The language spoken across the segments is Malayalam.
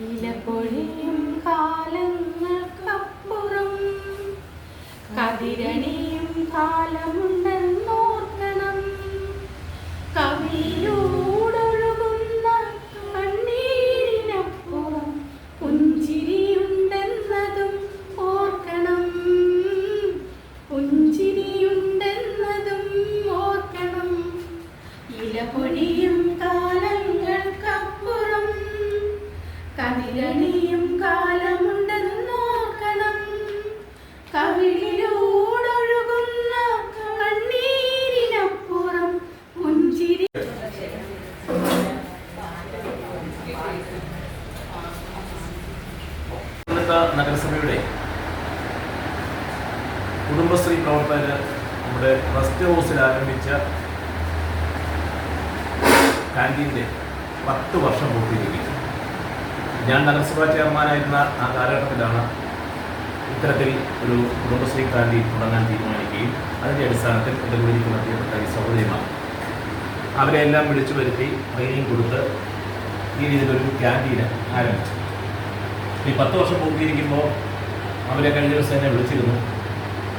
ഇലപൊഴിയും കാലങ്ങൾക്കപ്പുറം കതിരണിയും കാലമുണ്ടെന്നോർക്കണം നഗരസഭയുടെ കുടുംബശ്രീ പ്രവർത്തകർ നമ്മുടെ റെസ്റ്റ് ഹൗസിൽ ആരംഭിച്ച കാന്റീന്റെ പത്ത് വർഷം പൂർത്തീകരിക്കും ഞാൻ നഗരസഭാ ചെയർമാനായിരുന്ന ആ കാലഘട്ടത്തിലാണ് ഇത്തരത്തിൽ ഒരു കുടുംബശ്രീ ക്രാന്തി തുടങ്ങാൻ തീരുമാനിക്കുകയും അതിന്റെ അടിസ്ഥാനത്തിൽ എന്റെ നടത്തിയപ്പെട്ട ഈ സൗകര്യമാണ് അവരെ എല്ലാം വിളിച്ചു വരുത്തി ട്രെയിനിങ് കൊടുത്ത് ഈ രീതിയിലൊരു ക്യാന്റീന് ആരംഭിച്ചു. ഈ പത്ത് വർഷം പൂർത്തിയിരിക്കുമ്പോൾ അവരെ കഴിഞ്ഞ ദിവസം എന്നെ വിളിച്ചിരുന്നു.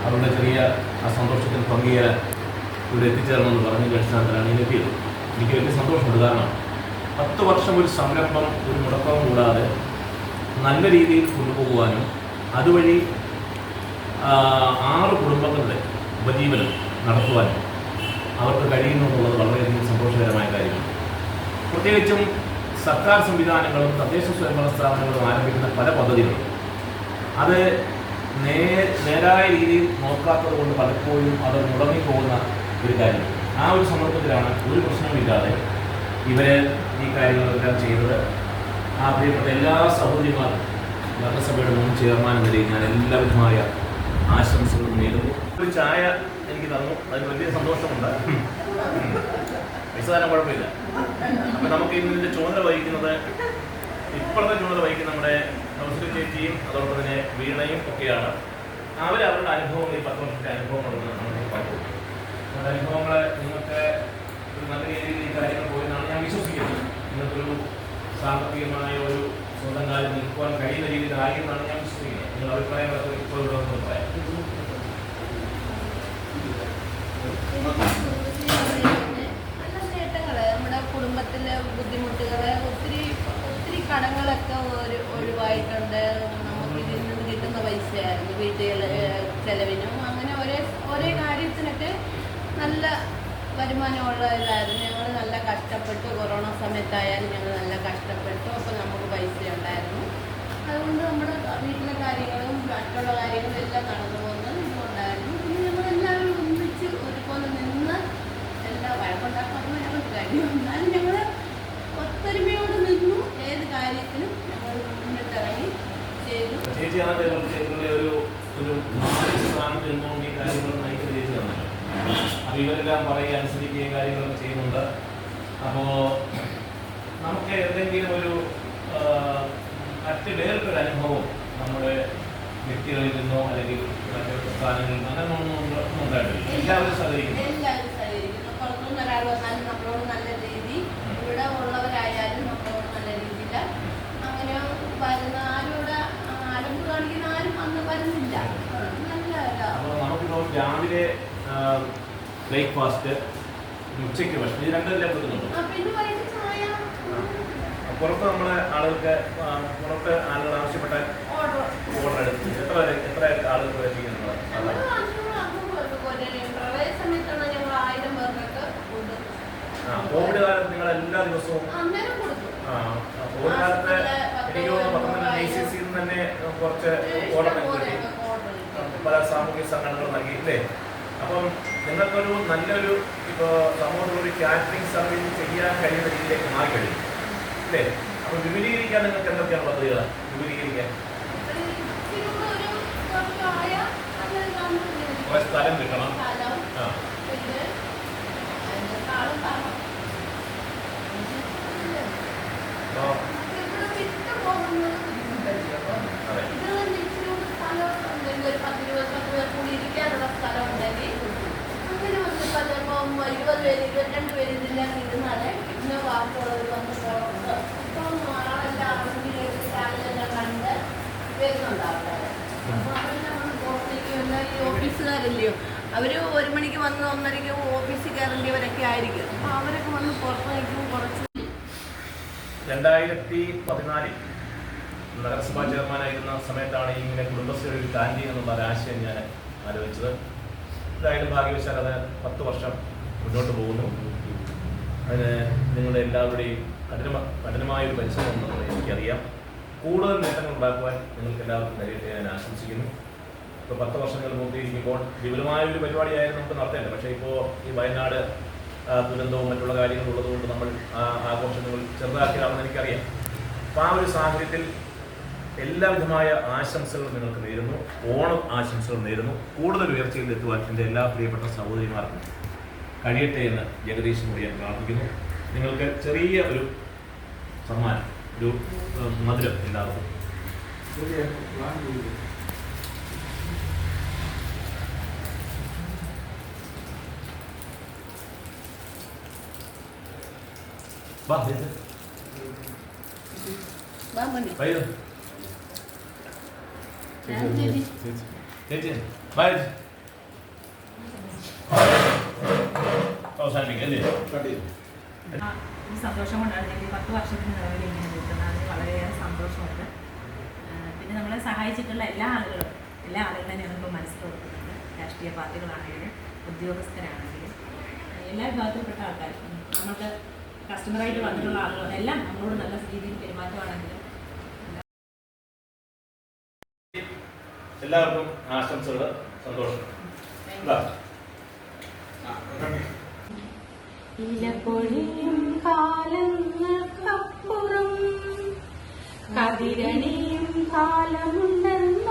അവരുടെ ചെറിയ ആ സന്തോഷത്തിൽ പങ്കുചേരാൻ ഇവിടെ എത്തിച്ചേരണമെന്ന് പറഞ്ഞ അടിസ്ഥാനത്തിലാണ് ഞാൻ എനിക്ക് വലിയ സന്തോഷമുണ്ട്. കാരണം പത്ത് വർഷം ഒരു സംരംഭം ഒരു മുടക്കവും കൂടാതെ നല്ല രീതിയിൽ കൊണ്ടുപോകുവാനും അതുവഴി ആറ് കുടുംബങ്ങളുടെ ഉപജീവനം നടത്തുവാനും അവർക്ക് കഴിയുന്നു എന്നുള്ളത് വളരെയധികം സന്തോഷകരമായ കാര്യമാണ്. പ്രത്യേകിച്ചും സർക്കാർ സംവിധാനങ്ങളും തദ്ദേശ സ്വയംഭരണ സ്ഥാപനങ്ങളും ആരംഭിക്കുന്ന പല പദ്ധതികളും. അത് നേ നേരായ രീതിയിൽ നോക്കാത്തത് കൊണ്ട് പലപ്പോഴും അത് മുടങ്ങിപ്പോകുന്ന ഒരു കാര്യം ആ ഒരു സന്ദർഭത്തിലാണ് ഒരു പ്രശ്നവുമില്ലാതെ ഇവർ ഈ കാര്യങ്ങളെല്ലാം ചെയ്തത്. ആ പ്രിയപ്പെട്ട എല്ലാ സഹോദരിമാരും നഗരസഭയുടെ മുൻ ചെയർമാൻ എന്ന നിലയിൽ ഞാൻ എല്ലാവിധമായ ആശംസകളും നേരുന്നു. ഒരു ചായ എനിക്ക് തന്നു. അതിന് വലിയ സന്തോഷമുണ്ട്. തരാൻ കുഴപ്പമില്ല. അപ്പം നമുക്ക് ഇതിന്റെ ചുമതല വഹിക്കുന്നത് ഇപ്പോഴത്തെ ചുമതല വഹിക്കുന്ന നമ്മുടെ നൗസരി ചേച്ചിയും അതോടൊപ്പം തന്നെ വീണയും ഒക്കെയാണ്. അവർ അവരുടെ അനുഭവങ്ങൾ ഈ പത്ത് വർഷത്തെ അനുഭവങ്ങൾ നമുക്ക് പറഞ്ഞു അവരുടെ അനുഭവങ്ങൾ നിങ്ങൾക്ക് ഒരു നല്ല രീതിയിൽ ഈ കാര്യങ്ങൾ പോയെന്നാണ് ഞാൻ വിശ്വസിക്കുന്നത് നിങ്ങൾക്കൊരു സാമ്പത്തികമായ ഒരു സ്വന്തം കാലം നിൽക്കുവാൻ കഴിയുന്ന രീതിയിലായി എന്നാണ് ഞാൻ വിശ്വസിക്കുന്നത്. നിങ്ങൾ അഭിപ്രായങ്ങളൊക്കെ ഇപ്പോൾ ഇവിടെ പറയാം. കുടുംബത്തിലെ ഒത്തിരി ഒത്തിരി കടങ്ങളൊക്കെ ഒരു ഒഴിവായിട്ടുണ്ട്. നമുക്ക് ഇതിൽ നിന്ന് കിട്ടുന്ന പൈസയായിരുന്നു വീട്ടിലെ ചെലവിനും അങ്ങനെ ഒരേ ഒരേ കാര്യത്തിനൊക്കെ നല്ല വരുമാനമുള്ള ഇതായിരുന്നു ഞങ്ങൾ നല്ല കഷ്ടപ്പെട്ടു. കൊറോണ സമയത്തായാലും ഞങ്ങൾ നല്ല കഷ്ടപ്പെട്ടു. അപ്പോൾ നമുക്ക് പൈസ ഉണ്ടായിരുന്നു. അതുകൊണ്ട് നമ്മുടെ വീട്ടിലെ കാര്യങ്ങളും മറ്റുള്ള കാര്യങ്ങളും എല്ലാം നടന്നു പോകുന്നത് ഇതുകൊണ്ടായിരുന്നു പിന്നെ ഞങ്ങൾ എല്ലാവരും ഒന്നിച്ച് ഒരുപോലെ നിന്ന് എല്ലാ വഴക്കുണ്ടാക്കുന്ന ഞങ്ങൾ കാര്യം എന്നാലും ഞങ്ങൾ ഒത്തൊരുമയോട് നിന്നു ഏത് കാര്യത്തിനും ഞങ്ങൾ മുന്നിട്ടിറങ്ങി ചെയ്തു ചേച്ചിയാണ് ചേച്ചിയുടെ ഒരു ഒരു മാനസിക സ്ഥാനത്ത് നിന്നുകൊണ്ട് ഈ കാര്യങ്ങൾ നയിക്കുന്ന ചേച്ചിയാണല്ലോ അപ്പോൾ ഇവരെല്ലാം പറയുക അനുസരിക്കുകയും കാര്യങ്ങളൊക്കെ ചെയ്യുന്നുണ്ട്. അപ്പോൾ നമുക്ക് എന്തെങ്കിലും ഒരു മറ്റ് വേറിട്ടൊരു അനുഭവം നമ്മുടെ വ്യക്തികളിൽ നിന്നോ അല്ലെങ്കിൽ മറ്റു സ്ഥാനങ്ങളിൽ നിന്നോ അങ്ങനെ ഒന്നും ഉണ്ടായിട്ടില്ല. എല്ലാവരും സഹകരിക്കുന്നു. രാവിലെ ബ്രേക്ക്ഫാസ്റ്റ് ഉച്ചയ്ക്ക് ഭക്ഷണം. ഇത് വൈകിട്ട് ചായ. പുറത്ത് നമ്മളെ ആളുകൾക്ക് പുറത്ത് ആളുകൾ ആവശ്യപ്പെട്ട ഓർഡർ എടുത്ത്. എത്ര എത്ര ആളുകൾ ആ കോവിഡ് കാലത്ത് നിങ്ങൾ എല്ലാ ദിവസവും ആ കോവിഡ് കാലത്ത് എനിക്ക് തോന്നുന്നു പത്തനംതിട്ട ഡി സി സിയിൽ നിന്ന് തന്നെ കുറച്ച് ഓർഡർ പല സാമൂഹിക സംഘടനകൾ നൽകി അല്ലേ? അപ്പം നിങ്ങൾക്കൊരു നല്ലൊരു ഇപ്പോൾ സമൂഹത്തിൽ ഒരു കാറ്ററിംഗ് സർവീസ് ചെയ്യാൻ കഴിയുന്ന രീതിയിലേക്ക് മാറി കഴിയും അല്ലേ? അപ്പം വിപുലീകരിക്കാൻ നിങ്ങൾക്ക് എന്തൊക്കെയാണ് പദ്ധതികൾ? വിപുലീകരിക്കാൻ. സ്ഥലം കിട്ടണം ആ അപ്പോൾ അതെ ഇരുപത് പേര് ഇരുപത്തിരണ്ട് പേര് ഇതിലേക്ക് ഇരുന്നാലേ പിന്നെ ബാക്കിയുള്ളവർ വന്ന് പോകണം ഇപ്പം ആളെല്ലാം ആണെങ്കിൽ അപ്പൊ അവരെല്ലാം വന്ന് പുറത്തേക്ക് വന്ന ഈ ഓഫീസുകാരല്ലയോ അവർ ഒരു മണിക്ക് വന്ന് ഒന്നരയ്ക്ക് ഓഫീസിൽ കയറേണ്ടിയവരൊക്കെ ആയിരിക്കും. അപ്പൊ അവരൊക്കെ വന്ന് പുറത്തേക്കും കുറച്ച് രണ്ടായിരത്തി പതിനാലിൽ നഗരസഭാ ചെയർമാനായിരുന്ന സമയത്താണ് ഇങ്ങനെ കുടുംബശ്രീ ഒരു കാന്റി എന്നുള്ള ഒരാശയം ഞാൻ ആലോചിച്ചത്. ഇതായിട്ട് ഭാഗ്യവശാൽ അത് പത്ത് വർഷം മുന്നോട്ട് പോകുന്നു. അതിന് നിങ്ങളുടെ എല്ലാവരുടെയും കഠിന കഠിനമായ ഒരു പരിശ്രമം എന്നുള്ളത് എനിക്കറിയാം. കൂടുതൽ നേട്ടങ്ങൾ ഉണ്ടാക്കുവാൻ നിങ്ങൾക്ക് എല്ലാവർക്കും കഴിയട്ടെ ഞാൻ ആശംസിക്കുന്നു. ഇപ്പോൾ പത്ത് വർഷങ്ങൾ പൂർത്തീകരിക്കുമ്പോൾ വിപുലമായ ഒരു പരിപാടിയായിരുന്നു നമുക്ക് നടത്തേണ്ടത്. പക്ഷേ ഇപ്പോൾ ഈ വയനാട് ദുരന്തവും മറ്റുള്ള കാര്യങ്ങളും ഉള്ളതുകൊണ്ട് നമ്മൾ ആഘോഷങ്ങൾ ചെറുതാക്കിയതാണെന്ന് എനിക്കറിയാം. അപ്പം ആ ഒരു സാഹചര്യത്തിൽ എല്ലാവിധമായ ആശംസകളും നിങ്ങൾക്ക് നേരുന്നു. ഓണം ആശംസകൾ നേരുന്നു. കൂടുതൽ ഉയർച്ചയിൽ എത്തുവാൻ എന്റെ എല്ലാ പ്രിയപ്പെട്ട സഹോദരിമാർക്കും കഴിയട്ടെ എന്ന് ജഗദീഷ് കൂടി ഞാൻ പ്രാർത്ഥിക്കുന്നു. നിങ്ങൾക്ക് ചെറിയ ഒരു സമ്മാനം ഒരു മധുരം എല്ലാവർക്കും വാ ഇത്. വാ മോനെ. വരൂ. ഞാൻ ചേച്ചി. ചേച്ചി വാ ചേച്ചി. അവസാനിപ്പിക്കാം അല്ലേ ആ, ഈ സന്തോഷം കൊണ്ടാണ് ഞങ്ങൾ പത്ത് വർഷത്തിന് നിലവിൽ ഇങ്ങനെ നിൽക്കുന്നത് അതിന് വളരെയേറെ സന്തോഷമുണ്ട് പിന്നെ നമ്മളെ സഹായിച്ചിട്ടുള്ള എല്ലാ ആളുകളും എല്ലാ ആളുകളെയും ഞങ്ങൾക്ക് മനസ്സിൽ കൊടുക്കുന്നുണ്ട് രാഷ്ട്രീയ പാർട്ടികളാണെങ്കിലും ഉദ്യോഗസ്ഥരാണെങ്കിലും എല്ലാ വിഭാഗത്തിൽപ്പെട്ട ആൾക്കാരും നമുക്ക് കസ്റ്റമറായിട്ട് വന്നിട്ടുള്ള ആളുകൾ എല്ലാം നമ്മളോട് നല്ല രീതിയിൽ പെരുമാറ്റമാണെങ്കിലും എല്ലാവർക്കും ആശംസകൾ. സന്തോഷം. കാലങ്ങൾക്കപ്പുറം കതിരണിയും കാലമുണ്ടെന്നോ